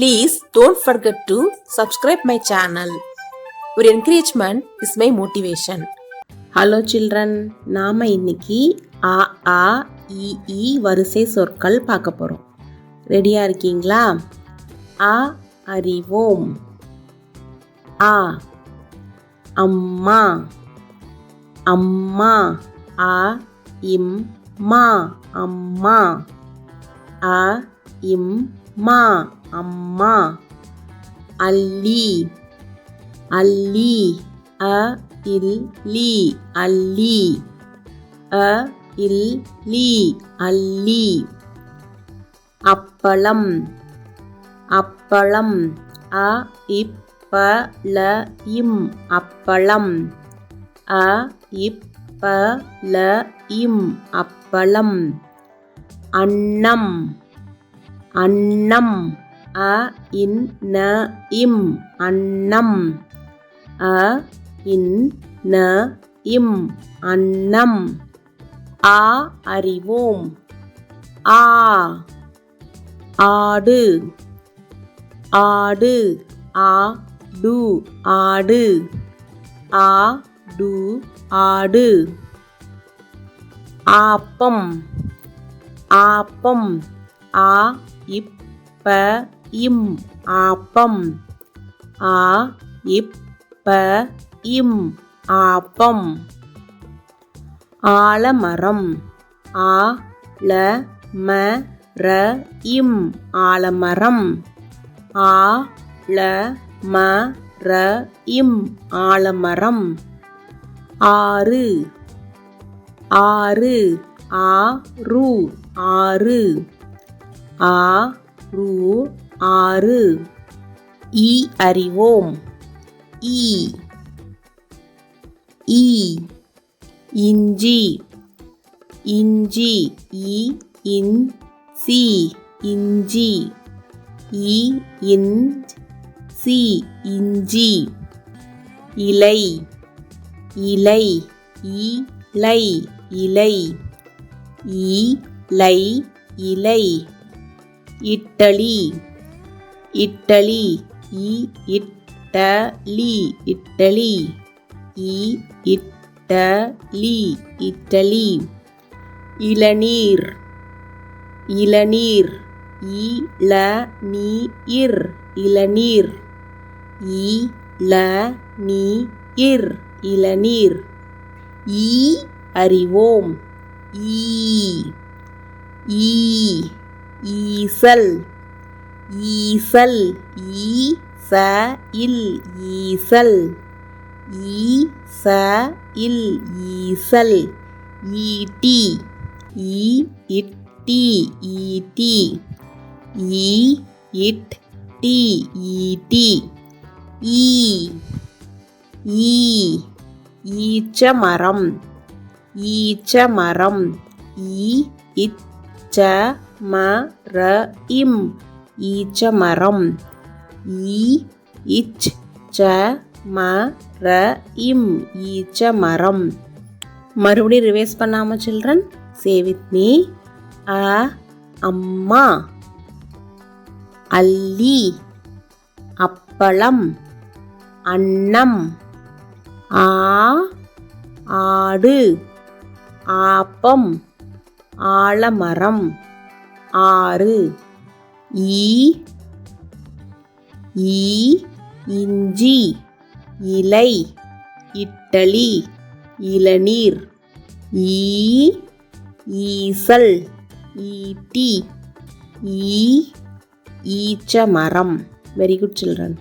Please don't forget to subscribe my channel. Your encouragement is my motivation. Hello children நாம் இன்னைக்கு ஆ ஆ இ வரிசை சொற்கள் பார்க்க போகிறோம் ரெடியாக இருக்கீங்களா? ஆ அறிவோம். ஆ அம்மா. அம்மா ஆ இம் மா அம்மா. அ இம் மா. அம்மா. அல்லி. அல்லி. அ இல் லி. அல்லி. அ இல் லி. அல்லி. அப்பளம். அப்பளம். அ இப்ப ல இம். அப்பளம். அ இப்ப ல இம். அப்பளம். அன்னம். அன்னம். அ இன் ந இம் அன்னம். அ இன் ந இம் அன்னம். ஆ அறிவோம். ஆ ஆடு. ஆடு ஆ டு ஆடு. ஆ டு ஆடு. ஆப்பம். ஆப்பம். ஆ இப்ப இம் ஆப்பம். ஆ இப்ப இம் ஆப்பம். ஆலமரம். ஆ ல ம ர இம் ஆலமரம். ஆ ல ம ர இம் ஆலமரம். ஆறு. ஆறு. ஆ ரு ஆறு. ஆ ரு ஆறு. ஈ அறிவோம். ஈ. ஈ. இஞ்சி. இஞ்சி. இ இன். சி. இஞ்சி. இ இன். சி. இஞ்சி. இலை. இலை. இலை. இலை. இலை இலை. இட்டலி. இட்டலி. இ இட்டலி. இட்டலி. இ இட்டலி. இட்டலி. இளநீர். இளநீர். இள நீர் இளநீர். இ ல நீ இர் இளநீர். ஈ அறிவோம். ஈ ஈ ஈசல். ஈசல் ஈ ச இல் ஈசல். ஈ ச இல் ஈசல். ஈட்டி ஈ இட்டி ஈட்டி. ஈ இட் டி ஈட்டி. ஈ ஈ ஈச்ச மரம் ஈச்ச மரம் ஈ இச்ச ம ர இம். ஈச்ச மரம் ஈ இச் ச ம ர இம் ஈச்ச மரம் மறுபடியும் ரிவைஸ் பண்ணாமல் சில்ட்ரன் சே வித் மீ அ அம்மா. அல்லி அப்பளம். அன்னம். ஆ ஆடு. ஆப்பம். ஆலமரம். ஆறு. ஈ ஈ இஞ்சி இலை இட்டலி இளநீர் ஈ ஈசல் ஈட்டி ஈ ஈச்ச மரம் வெரி குட் சில்ட்ரன்